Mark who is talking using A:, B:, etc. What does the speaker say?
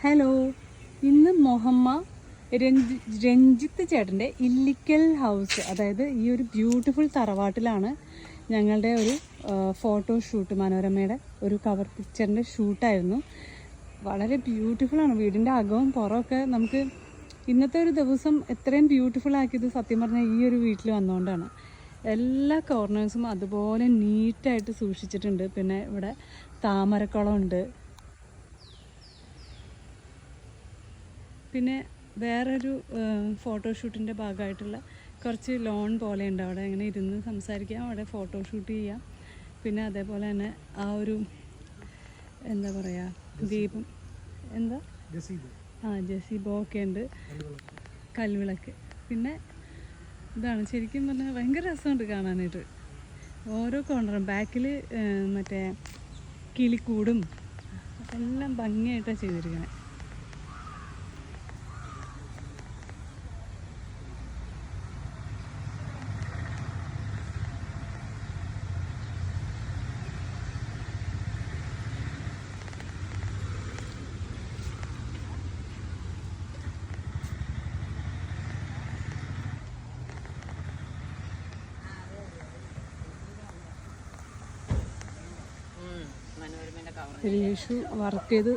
A: Hello ഇന്ന് മൊഹമ്മ രഞ്ജി രഞ്ജിത്ത് ചേട്ടന്റെ Illikkal house അതായത് ഈ ഒരു ബ്യൂട്ടിഫുൾ തറവാട്ടിലാണ് ഞങ്ങളുടെ ഒരു ഫോട്ടോ ഷൂട്ട് മനോരമയുടെ ഒരു കവർ പിക്ചറിന്റെ ഷൂട്ടായിരുന്നു വളരെ ബ്യൂട്ടിഫുള്ളാണ് വീടിന്റെ അകവും പുറമൊക്കെ നമുക്ക് ഇന്നത്തെ ഒരു ദിവസം എത്രയും ബ്യൂട്ടിഫുൾ ആക്കിയത് സത്യം പറഞ്ഞാൽ ഈ ഒരു വീട്ടിൽ വന്നുകൊണ്ടാണ് എല്ലാ കോർണേഴ്സും അതുപോലെ നീറ്റായിട്ട് സൂക്ഷിച്ചിട്ടുണ്ട്. പിന്നെ ഇവിടെ താമരക്കുളം ഉണ്ട്. പിന്നെ വേറൊരു ഫോട്ടോഷൂട്ടിന്റെ ഭാഗമായിട്ടുള്ള കുറച്ച് ലോൺ പോലെ ഉണ്ട് അവിടെ ഇങ്ങനെ ഇരുന്ന് സംസാരിക്കാം. അവിടെ ഫോട്ടോഷൂട്ട് ചെയ്യാം. പിന്നെ അതേപോലെ തന്നെ ആ ഒരു എന്താ പറയുക ദീപം. എന്താ? ആ ജസി ഒക്കെ ഉണ്ട്. കൽവിളക്ക്. പിന്നെ ഇതാണ്. ശരിക്കും പറഞ്ഞാൽ ഭയങ്കര രസമുണ്ട് കാണാനായിട്ട്. ഓരോ കോണറും ബാക്കിൽ മറ്റേ കിളിക്കൂടും. എല്ലാം ഭംഗിയായിട്ടാണ് ചെയ്തിരിക്കുന്നത്
B: മനോരമയുടെ കവർ
A: രേഷു വർക്ക് ചെയ്ത്